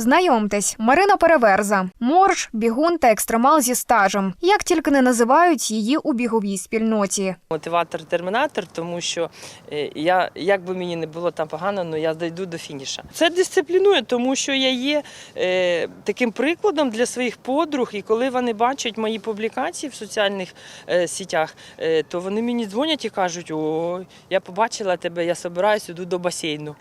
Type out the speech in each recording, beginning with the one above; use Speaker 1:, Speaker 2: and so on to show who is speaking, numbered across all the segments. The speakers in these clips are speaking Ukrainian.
Speaker 1: Знайомтесь, Марина Переверза, морж, бігун та екстремал зі стажем. Як тільки не називають її у біговій спільноті.
Speaker 2: Мотиватор-термінатор, тому що е, я, як би мені не було там погано, але я дійду до фініша. Це дисциплінує, тому що я є е, таким прикладом для своїх подруг, і коли вони бачать мої публікації в соціальних е, сітях, е, то вони мені дзвонять і кажуть: о, я побачила тебе, я собираюсь, іду до басейну.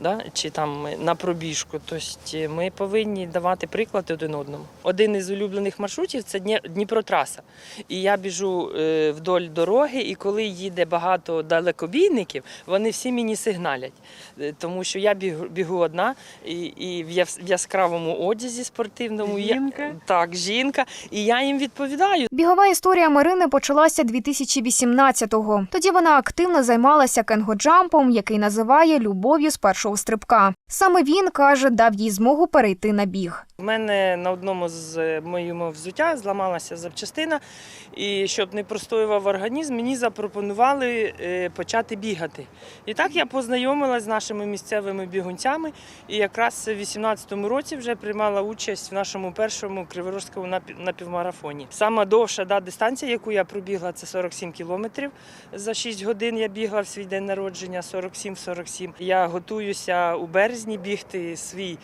Speaker 2: Да? Чи там на пробіжку. Тобто ми повинні давати приклад один одному. Один із улюблених маршрутів це Дні- Дніпротраса. І я біжу е, вдоль дороги, і коли їде багато далекобійників, вони всі мені сигналять. Е, Тому що я бігу, бігу одна і, і в яскравому одязі спортивному. Я- так, жінка. І я їм відповідаю.
Speaker 1: Бігова історія Марини почалася 2018-го. Тоді вона активно займалася кенгоджампом, який називає любов'ю з першого стрибка. Саме він каже, дав їй змогу перейти на біг.
Speaker 2: У мене на одному з е, моїм взуття зламалася запчастина, і щоб не простоював організм, мені запропонували е, почати бігати. І так я познайомилася з нашими місцевими бігунцями, і якраз в 18-му році вже приймала участь в нашому першому криворожському напі- напівмарафоні. Сама довша да, дистанція, яку я пробігла, це 47 кілометрів. За 6 годин я бігла в свій день народження 47-47. Я готуюся у березні бігти свій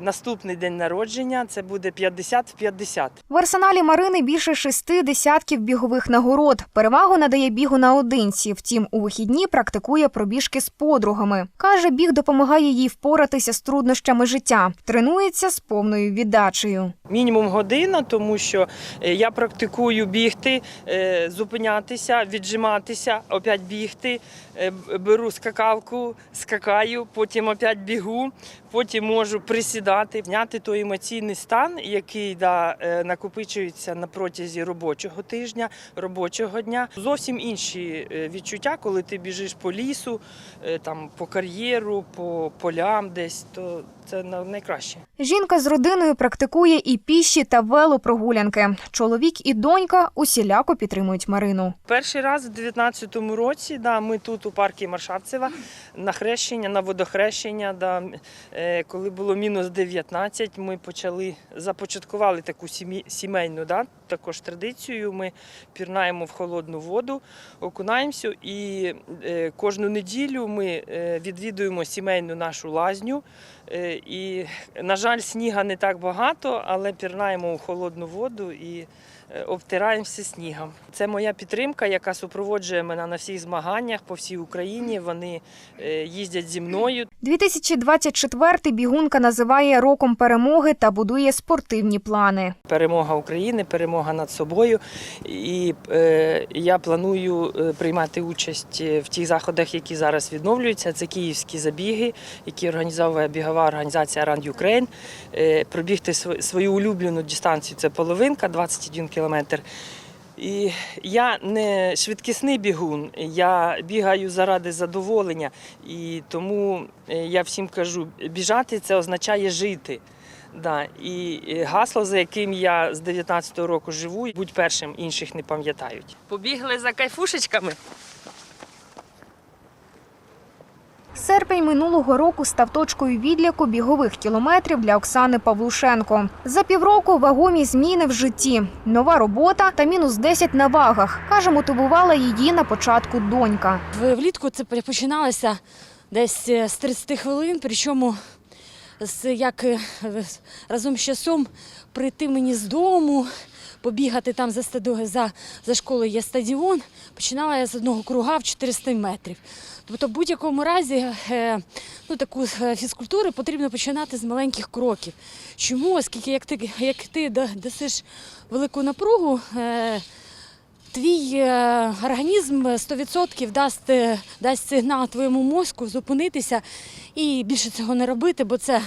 Speaker 2: наступний день народження. Це буде 50 в 50.
Speaker 1: В арсеналі Марини більше шести десятків бігових нагород. Перевагу надає бігу наодинці. Втім, у вихідні практикує пробіжки з подругами. Каже, біг допомагає їй впоратися з труднощами життя. Тренується з повною віддачею.
Speaker 2: Мінімум година, тому що е, я практикую бігти, е, зупинятися, віджиматися, опять бігти. е, Беру скакалку, скакаю, потім опять бігу, потім можу присідати, зняти той емоційний стан, який да, е, накопичується на протязі робочого тижня, робочого дня. Зовсім інші е, відчуття, коли ти біжиш по лісу, е, там, по кар'єру, по полям десь, то це на- найкраще.
Speaker 1: Жінка з родиною практикує і піші та велопрогулянки. Чоловік і донька усіляко підтримують Марину.
Speaker 2: Перший раз у 19-му році, да, ми тут у парку Маршавцева на хрещення, на водохрещення. Да, е, коли було мінус 19, ми почали започаткували таку сімейну да, також традицію. Ми пірнаємо в холодну воду, окунаємося і е, кожну неділю ми е, відвідуємо сімейну нашу лазню. Е, і, на жаль, сніга не так багато, але пірнаємо у холодну воду і обтираємося снігом. Це моя підтримка, яка супроводжує мене на всіх змаганнях по всій Україні. Вони е, їздять зі мною.
Speaker 1: 2024 бігунка називає роком перемоги та будує спортивні плани.
Speaker 2: Перемога України, перемога над собою. І е, я планую е, приймати участь е, в тих заходах, які зараз відновлюються. Це київські забіги, які організовує бігова організація Ukraine. Е, пробігти свою улюблену дистанцію це половинка, 21 кілометр. І я не швидкісний бігун, я бігаю заради задоволення. І тому е, я всім кажу, біжати це означає жити. Да. І е, гасло, за яким я з 19-го року живу, будь першим, інших не пам'ятають. Побігли за кайфушечками.
Speaker 1: Серпень минулого року став точкою відліку бігових кілометрів для Оксани Павлушенко. За півроку вагомі зміни в житті, нова робота та мінус 10 на вагах. Каже, мотивувала її на початку донька.
Speaker 3: Влітку це починалося десь е, з 30 хвилин, причому як е, разом з часом прийти мені з дому, побігати там за, стадо- за, за школою є стадіон, починала я з одного круга в 400 метрів. Тобто в будь-якому разі е, ну, таку е, фізкультуру потрібно починати з маленьких кроків. Чому? Оскільки як ти, як ти да- дасиш велику напругу, е, твій організм 100% дасть, дасть сигнал твоєму мозку зупинитися і більше цього не робити, бо це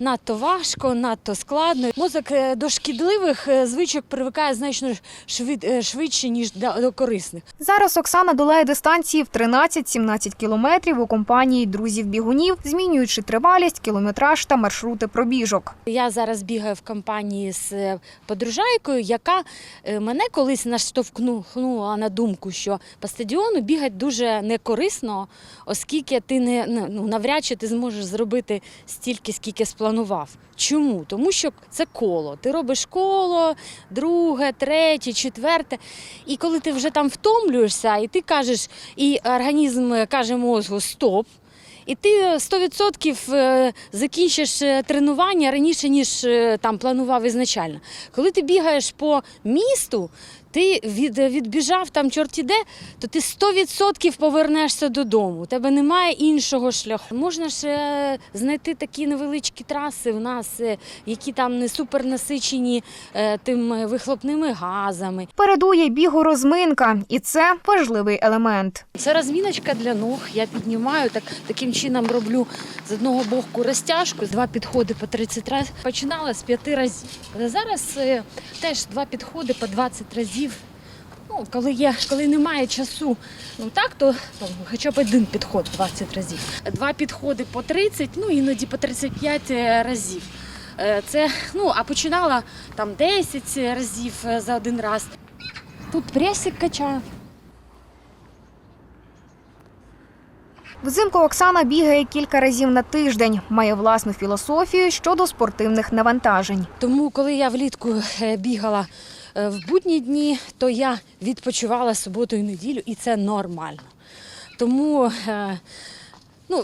Speaker 3: надто важко, надто складно. Мозок е, до шкідливих е, звичок привикає значно е, швидше, ніж до, корисних.
Speaker 1: Зараз Оксана долає дистанції в 13-17 кілометрів у компанії друзів бігунів, змінюючи тривалість, кілометраж та маршрути пробіжок.
Speaker 3: Я зараз бігаю в компанії з подружайкою, яка мене колись наштовхнула на думку, що по стадіону бігати дуже некорисно, оскільки ти не ну, навряд чи ти зможеш зробити стільки, скільки спланував. Чому? Тому що це коло. Ти робиш коло, друге, третє, четверте. І коли ти вже там втомлюєшся, і ти кажеш, і організм каже мозгу стоп. І ти 100% е, закінчиш е, тренування раніше, ніж е, там планував ізначально. Коли ти бігаєш по місту, ти від, відбіжав там чорті де, то ти 100% повернешся додому. У тебе немає іншого шляху. Можна ж е, знайти такі невеличкі траси у нас, е, які там не супернасичені е, тим вихлопними газами.
Speaker 1: Передує бігу розминка, і це важливий елемент.
Speaker 3: Це розміночка для ног. Я піднімаю так, таким чином роблю з одного боку розтяжку, два підходи по 30 разів. Починала з п'яти разів. Зараз е, теж два підходи по 20 разів. Ну, коли є, коли немає часу, ну так, то, то хоча б один підход 20 разів. Два підходи по 30, ну іноді по 35 разів. Е, Це, ну, а починала там 10 разів е, за один раз. Тут пресик качаю.
Speaker 1: Взимку Оксана бігає кілька разів на тиждень, має власну філософію щодо спортивних навантажень.
Speaker 3: Тому, коли я влітку е, бігала е, в будні дні, то я відпочивала суботу і неділю, і це нормально. Тому, е, ну,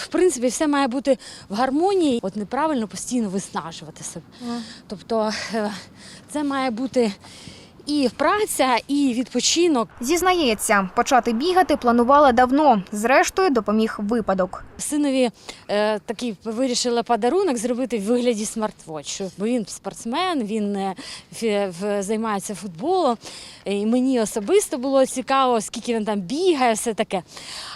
Speaker 3: в принципі, все має бути в гармонії. От неправильно постійно виснажувати себе. Тобто, е, це має бути і праця, і відпочинок.
Speaker 1: Зізнається, почати бігати планувала давно. Зрештою, допоміг випадок.
Speaker 3: Синові е, такий вирішила подарунок зробити в вигляді смарт-вотчу, бо він спортсмен, він е, займається футболом. І мені особисто було цікаво, скільки він там бігає, все таке.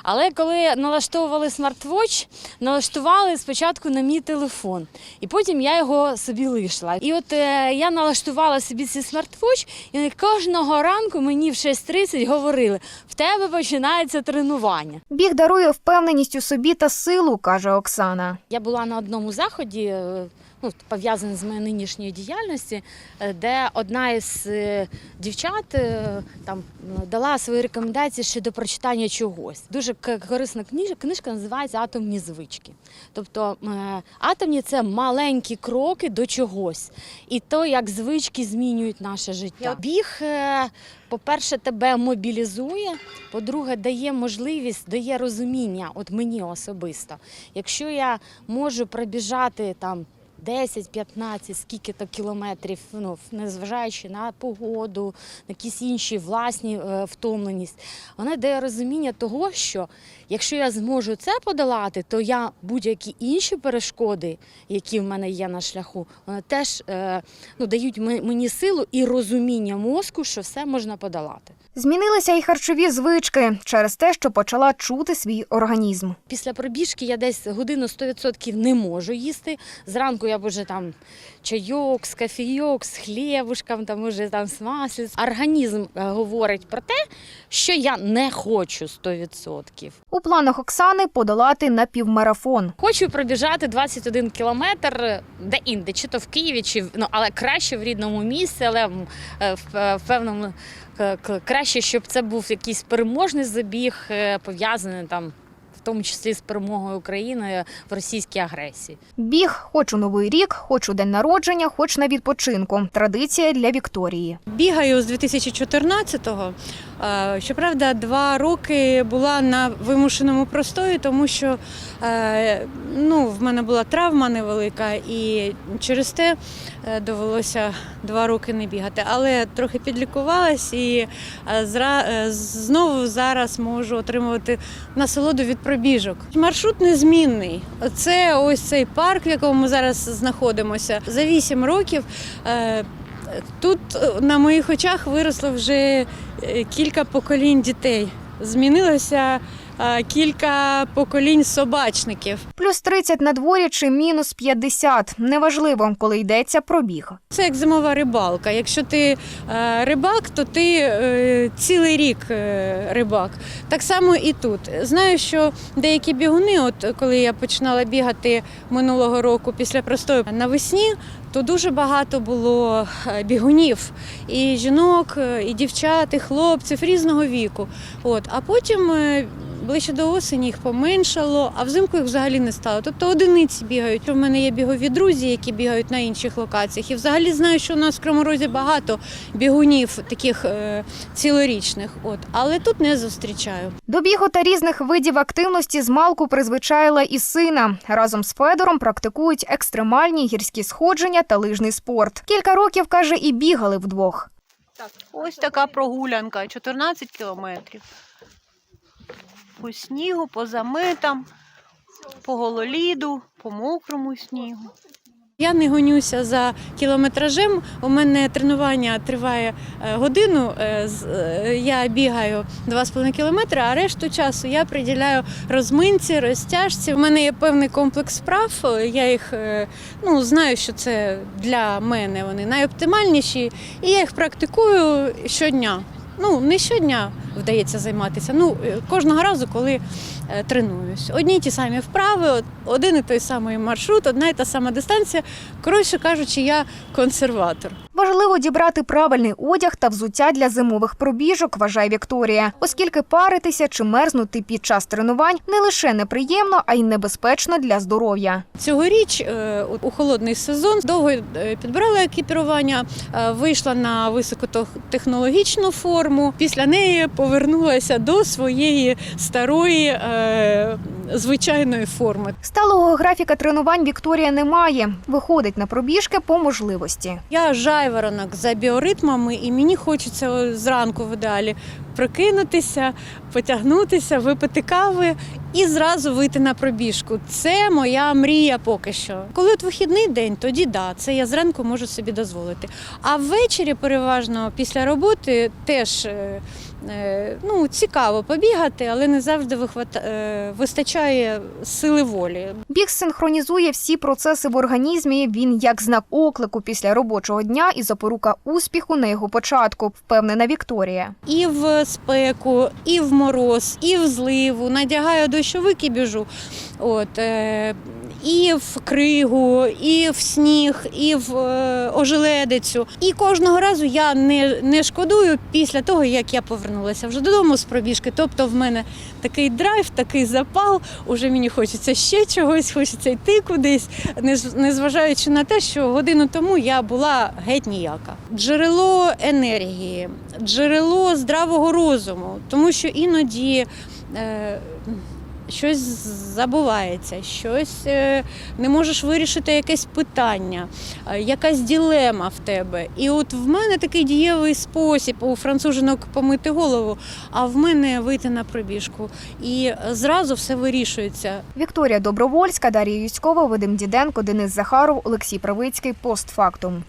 Speaker 3: Але коли налаштовували смарт-вотч, налаштували спочатку на мій телефон, і потім я його собі лишила. І от е, я налаштувала собі цей смарт-вотч, і вони кожного ранку мені в 6.30 говорили: в тебе починається тренування.
Speaker 1: Біг дарує впевненість у собі та силу, каже Оксана.
Speaker 3: Я була на одному заході, е, ну, пов'язаний з моєю нинішньою діяльністю, е, де одна із е, дівчат е, там дала свої рекомендації щодо прочитання чогось. Дуже корисна книжка, книжка називається Атомні звички. Тобто атомні це маленькі кроки до чогось, і то, як звички змінюють наше життя. Біг, по-перше, тебе мобілізує, по-друге, дає можливість, дає розуміння, от мені особисто. Якщо я можу пробіжати там 10-15, скільки то кілометрів, ну, незважаючи на погоду, на якісь інші власні е, втомленість, вона дає розуміння того, що якщо я зможу це подолати, то я будь-які інші перешкоди, які в мене є на шляху, вони теж е, ну, дають мені силу і розуміння мозку, що все можна подолати.
Speaker 1: Змінилися й харчові звички через те, що почала чути свій організм.
Speaker 3: Після пробіжки я десь годину 100% не можу їсти. Зранку я б уже там чайок, з кофійок, з хлібушком, там уже там з маслом. Організм е, говорить про те, що я не хочу 100%.
Speaker 1: У планах Оксани подолати напівмарафон.
Speaker 3: Хочу пробіжати 21 кілометр де інде, чи то в Києві, чи ну, але краще в рідному місці, але е, в, е, в певному краще, щоб це був якийсь переможний забіг, пов'язаний там. Тому числі з перемогою України в російській агресії.
Speaker 1: Біг, хоч у новий рік, хоч у день народження, хоч на відпочинку. Традиція для Вікторії.
Speaker 4: Бігаю з 2014-го. Е, Щоправда, два роки була на вимушеному простої, тому що е, ну, в мене була травма невелика, і через те е, довелося два роки не бігати. Але трохи підлікувалась і знову зараз можу отримувати насолоду від пробіжок. Маршрут незмінний. Це ось цей парк, в якому ми зараз знаходимося. За вісім років. е, Тут е, на моїх очах виросло вже е, кілька поколінь дітей. Змінилося кілька поколінь собачників.
Speaker 1: Плюс 30 на дворі чи мінус 50. Неважливо, коли йдеться про біг.
Speaker 4: Це як зимова рибалка. Якщо ти е, рибак, то ти е, цілий рік е, рибак. Так само і тут. Знаю, що деякі бігуни, от коли я починала бігати минулого року після простою навесні, то дуже багато було е, бігунів і жінок, е, і дівчат, і хлопців різного віку. От, а потім. Ближче до осені їх поменшало, а взимку їх взагалі не стало. Тобто одиниці бігають. У мене є бігові друзі, які бігають на інших локаціях. І взагалі знаю, що у нас в Краморозі багато бігунів таких е, цілорічних. От, але тут не зустрічаю.
Speaker 1: До бігу та різних видів активності з малку призвичаїла і сина. Разом з Федором практикують екстремальні гірські сходження та лижний спорт. Кілька років каже, і бігали вдвох.
Speaker 4: Ось така прогулянка, 14 кілометрів. По снігу, по заметам, по гололіду, по мокрому снігу. Я не гонюся за кілометражем. У мене тренування триває е, годину. е, е, Я бігаю 2,5 кілометри, а решту часу я приділяю розминці, розтяжці. У мене є певний комплекс справ. Я їх ну, знаю, що це для мене вони найоптимальніші, і я їх практикую щодня. Ну, не щодня вдається займатися. Ну, е, кожного разу, коли е, тренуюсь. Одні й ті самі вправи, один і той самий маршрут, одна і та сама дистанція. Коротше кажучи, я консерватор.
Speaker 1: Важливо дібрати правильний одяг та взуття для зимових пробіжок, вважає Вікторія, оскільки паритися чи мерзнути під час тренувань не лише неприємно, а й небезпечно для здоров'я.
Speaker 4: Цьогоріч е, у- холодний сезон довго підбирала екіпірування, вийшла на високотехнологічну форму. Після неї повернулася до своєї старої е, звичайної форми.
Speaker 1: Сталого графіка тренувань Вікторія не має. Виходить на пробіжки по можливості.
Speaker 4: Я жайворонок за біоритмами, і мені хочеться зранку в ідеалі прокинутися, потягнутися, випити кави і зразу вийти на пробіжку. Це моя мрія поки що. Коли от вихідний день, тоді да, це я зранку можу собі дозволити. А ввечері, переважно після роботи, теж е, ну, цікаво побігати, але не завжди е, вистачає сили волі.
Speaker 1: Біг синхронізує всі процеси в організмі. Він як знак оклику після робочого дня і запорука успіху на його початку, впевнена Вікторія.
Speaker 4: і в спеку, і в мороз, і в зливу. Надягаю дощовик і біжу. От, е, і в кригу, і в сніг, і в е, ожеледицю. І кожного разу я не, не шкодую після того, як я повернулася вже додому з пробіжки. Тобто в мене такий драйв, такий запал. Уже мені хочеться ще чогось, хочеться йти кудись, незважаючи на те, що годину тому я була геть ніяка. Джерело енергії, джерело здравого розуму, тому що іноді. Е, Щось забувається, щось е, не можеш вирішити якесь питання, е, якась ділема в тебе. І от в мене такий дієвий спосіб у францужинок помити голову, а в мене вийти на пробіжку. І зразу все вирішується.
Speaker 1: Вікторія Добровольська, Дар'я Юськова, Вадим Діденко, Денис Захаров, Олексій Правицький. Постфактум.